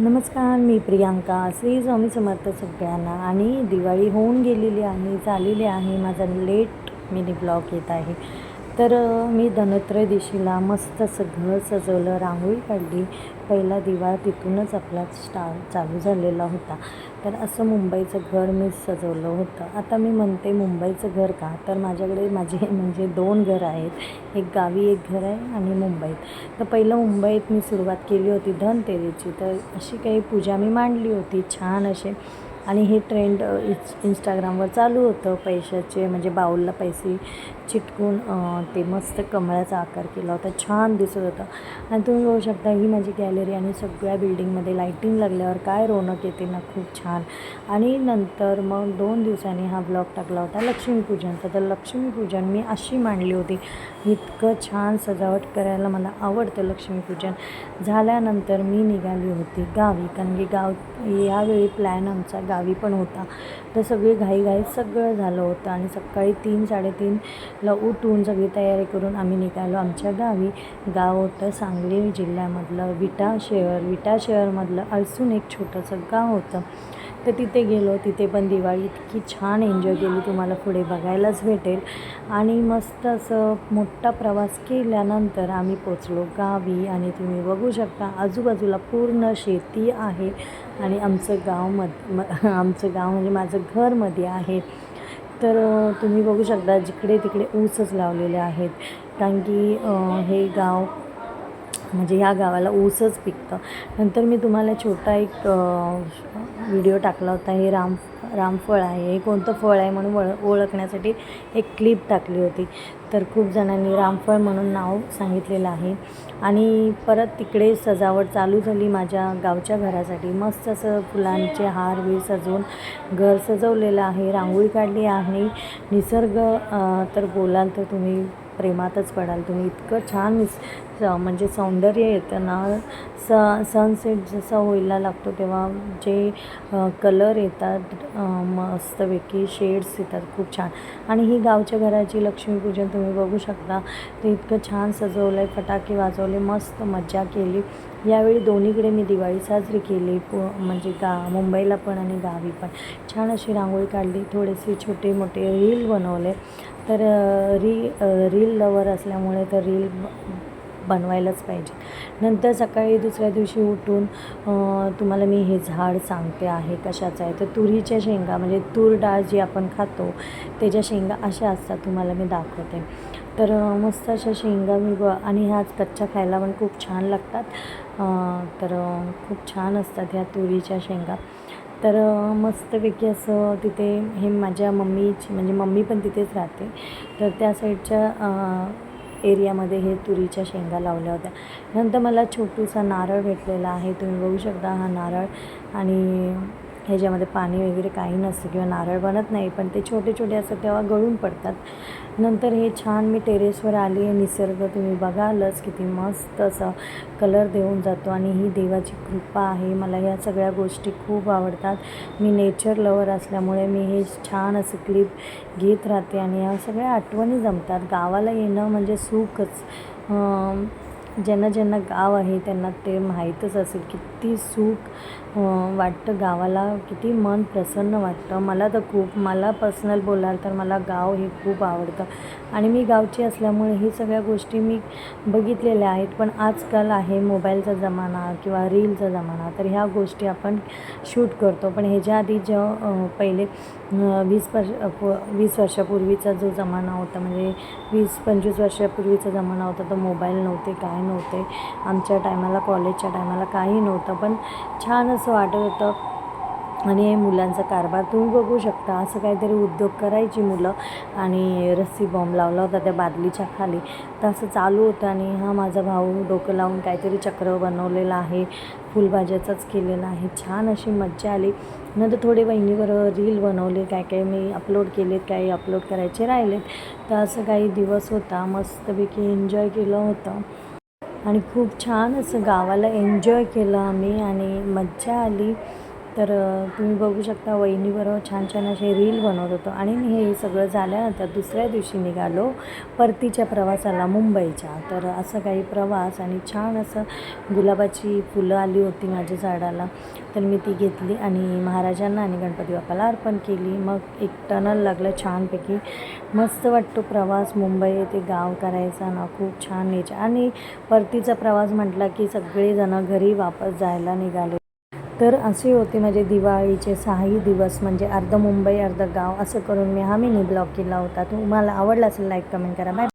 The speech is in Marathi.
नमस्कार मी प्रियांका. श्री स्वामी समर्थ सगळ्यांना. आणि दिवाळी होऊन गेलेली आहे चाललेली आहे. माझा लेट मिनी ब्लॉग येत आहे. तर मी मी धनत्रयोदशीला मस्त असं घर सजवलं रांगोळी काढली. पहिला दिवा तिथूनच आपला स्टार चालू झालेला होता. तर असं मुंबईचं घर मी सजवलं होतं. आता मी म्हणते मुंबईचं घर का? तर माझ्याकडे माझे म्हणजे दोन घर आहेत. एक गावी एक घर आहे आणि मुंबईत. तर पहिलं मुंबईत मी सुरुवात केली होती धनतेरीची. तर अशी काही पूजा मी मांडली होती. छान असे आणि हे ट्रेंड अ, इंस्टाग्रामवर चालू होतं. पैशाचे म्हणजे बाऊलला पैसे चिटकून ते मस्त कमळाचा आकार केला होता. छान दिसत होता. आणि तुम्ही बघू शकता ही माझी गॅलरी आणि सगळ्या बिल्डिंगमध्ये लाईटिंग लागल्यावर काय रौनक येते ना खूप छान. आणि नंतर मग दोन दिवसांनी हा ब्लॉग टाकला होता लक्ष्मीपूजनचा तर लक्ष्मीपूजन मी अशी मांडली होती. इतकं छान सजावट करायला मला आवडतं लक्ष्मीपूजन. झाल्यानंतर मी निघाली होती गावी. कारण की गाव यावेळी प्लॅन आमचा गावी गावी पण होता. तर सगळी घाईघाई सगळं झालं होतं आणि सकाळी तीन साडेतीनला उठून सगळी तयारी करून आम्ही निघालो आमच्या गावी. गाव होतं सांगली जिल्ह्यामधलं विटा शहर. विटा शहरमधलं अजून एक छोटंसं गाव होतं. तर तिथे गेलो तिथे पण दिवाळी इतकी छान एन्जॉय केली. तुम्हाला पुढे बघायलाच भेटेल. आणि मस्त असं मोठा प्रवास केल्यानंतर आम्ही पोचलो गावी आणि तुम्ही बघू शकता आजूबाजूला पूर्ण शेती आहे आणि आमचं गाव मध म आमचं गाव म्हणजे माझं घरमध्ये आहे. तर तुम्ही बघू शकता जिकडे तिकडे ऊसच लावलेले आहेत. कारण की हे गाव म्हणजे ह्या गावाला ऊसच पिकतं. नंतर मी तुम्हाला छोटा एक व्हिडिओ टाकला होता. हे राम रामफळ आहे. हे कोणतं फळ आहे म्हणून वळ ओळखण्यासाठी एक क्लिप टाकली होती. तर खूप जणांनी रामफळ म्हणून नाव सांगितलेलं आहे. आणि परत तिकडे सजावट चालू झाली माझ्या गावच्या घरासाठी. मस्त असं फुलांचे हार वीर सजवून घर सजवलेलं आहे. रांगोळी काढली आहे. निसर्ग तर बोलाल तर तुम्ही प्रेमातच पडाल. तुम्ही इतकं छान स- म्हणजे सौंदर्य येतं ना. स सनसेट जसा होईला लागतो तेव्हा जे कलर येतात मस्तपैकी शेड्स येतात खूप छान. आणि ही गावच्या घराची लक्ष्मीपूजन तुम्ही बघू शकता. ते इतकं छान सजवलं आहे फटाके वाजवले मस्त मजा केली. यावेळी दोन्हीकडे मी दिवाळी साजरी केली पु म्हणजे गा मुंबईला पण आणि गावी पण. छान अशी रांगोळी काढली थोडेसे छोटे मोठे रील बनवले. तर री रील लवर असल्यामुळे तर रील बनवायलाच पाहिजे. नंतर सकाळी दुसऱ्या दिवशी उठून तुम्हाला मी हे झाड सांगते आहे कशाचं आहे. तर तुरीच्या शेंगा म्हणजे तूर डाळ जी आपण खातो त्याच्या शेंगा अशा असतात तुम्हाला मी दाखवते. तर मस्त अशा शेंगा मी ब आणि ह्याच कच्च्या खायला पण खूप छान लागतात. तर खूप छान असतात ह्या तुरीच्या शेंगा. तर मस्तपैकी असं तिथे हे माझ्या मम्मीची म्हणजे मम्मी पण तिथेच राहते. तर त्या साईडच्या एरियामध्ये हे तुरीच्या शेंगा लावल्या होत्या. नंतर मला छोटूसा नारळ भेटलेला आहे. तुम्ही बघू शकता हा नारळ. आणि ह्याच्यामध्ये पाणी वगैरे काही नसतं किंवा नारळ बनत नाही पण ते छोटे छोटे असतात तेव्हा गळून पडतात. नंतर हे छान मी टेरेसवर आली आहे निसर्ग तुम्ही बघालच किती मस्त असं कलर देऊन जातो आणि ही देवाची कृपा आहे. मला ह्या सगळ्या गोष्टी खूप आवडतात. मी नेचर लवर असल्यामुळे मी हे छान असं क्लिप घेत राहते आणि ह्या सगळ्या आठवणी जमतात. गावाला येणं म्हणजे सुखच. ज्यांना ज्यांना गाव आहे त्यांना ते माहीतच असेल. किती सुख वाटतं गावाला किती मन प्रसन्न वाटतं. मला तर खूप मला पर्सनल बोलाल तर मला गाव हे खूप आवडतं. आणि मी गावची असल्यामुळे ही सगळ्या गोष्टी मी बघितलेल्या आहेत. पण आजकाल आहे मोबाईलचा जमाना किंवा रीलचा जमाना तर ह्या गोष्टी आपण शूट करतो. पण ह्याच्या आधी जे पहिले वीस वर्ष वीस वर्षापूर्वीचा जो जमाना होता म्हणजे वीस पंचवीस वर्षापूर्वीचा जमाना होता तो मोबाईल नव्हते काय नव्हते आमच्या टायमाला कॉलेजच्या टायमाला काही नव्हतं. पण छान असं वाटत होतं. आणि हे मुलांचा कारभार तुम्ही बघू शकता. असं काहीतरी उद्योग करायची मुलं आणि रस्सी बॉम्ब लावला होता त्या बादलीच्या खाली. तर असं चालू होतं आणि हा माझा भाऊ डोकं लावून काहीतरी चक्र बनवलेलं आहे. फुलभाज्याचाच केलेला आहे. छान अशी मज्जा आली. नंतर थोडे बहिणीवर रील बनवले. काय काय मी अपलोड केलेत काही अपलोड करायचे राहिलेत. तर असं काही दिवस होता. मस्तपैकी एन्जॉय केलं होतं. आणि खूप छान असं गावाला एन्जॉय केलं आम्ही आणि मज्जा आली. तर तुम्ही बघू शकता वहिनीबरोबर छान छान असे रील बनवत होतो आणि मी हे सगळं झाल्यानंतर दुसऱ्या दिवशी निघालो परतीच्या प्रवासाला मुंबईच्या. तर असं काही प्रवास आणि छान असं गुलाबाची फुलं आली होती माझ्या झाडाला. तर मी ती घेतली आणि महाराजांना आणि गणपती बाप्पाला अर्पण केली. मग एक टनल लागलं छानपैकी. मस्त वाटतो प्रवास. मुंबई ते गाव करायचा ना खूप छान नेचर आणि परतीचा प्रवास म्हटला की सगळेजणं घरी वापस जायला निघाले. तर असे होते माझे दिवाळीचे सहाही दिवस म्हणजे अर्ध मुंबई अर्ध गाव असं करून मी हा मिनी ब्लॉग केला होता. तुम्हाला आवडला असेल लाईक कमेंट करा. बाय